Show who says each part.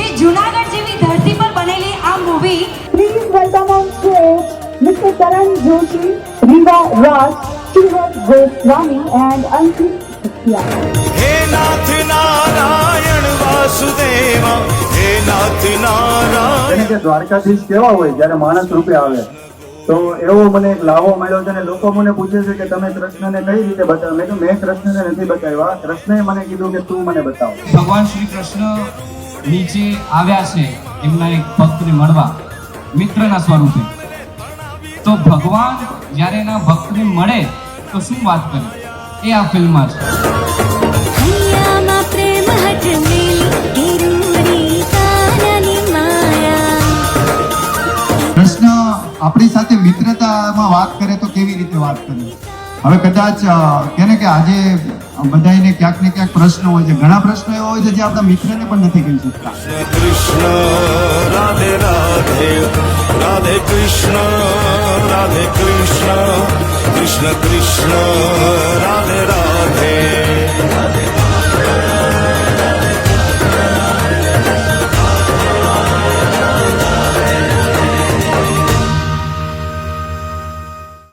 Speaker 1: એ જૂનાગઢ જીવી ધરતી પર બનેલી આ મૂવી
Speaker 2: થિંગ્સ વોટમ ઓન ટુ મિત્ર તરન જોતી રીવા વોસ કિન્ડર ગોસ્ટ રાનિંગ એન્ડ અનકિન્ સ્પીર
Speaker 3: હે નાથ નારાયણ વાસુદેવ હે નાથ નારાયણ
Speaker 4: એટલે દ્વારકાધીશ કેવો હોય જ્યારે માનસ રૂપે આવે તો એવો મને એક લાવો મળ્યો છે ને લોકો મને પૂછે છે કે તમે કૃષ્ણને કઈ રીતે બતાવો મેં તો મે કૃષ્ણને નથી બતાવવા કૃષ્ણે મને કીધું કે તું મને બતાવો
Speaker 5: ભગવાન શ્રી કૃષ્ણ નીચે આવ્યા છે એમના એક ભક્તને મળવા મિત્રના સ્વરૂપે તો ભગવાન જ્યારે એના ભક્તને મળે તો શું વાત કરે એ આ ફિલ્મમાં
Speaker 6: છે
Speaker 4: આપણી સાથે મિત્રતામાં વાત કરે તો કેવી રીતે વાત કરીએ हम कदाच कहने के आज बधाई ने क्या ने क्या प्रश्न हो घना प्रश्न हो आप मित्र ने पण नहीं कही सकता
Speaker 3: कृष्ण राधे राधे राधे कृष्ण राधे कृष्ण कृष्ण कृष्ण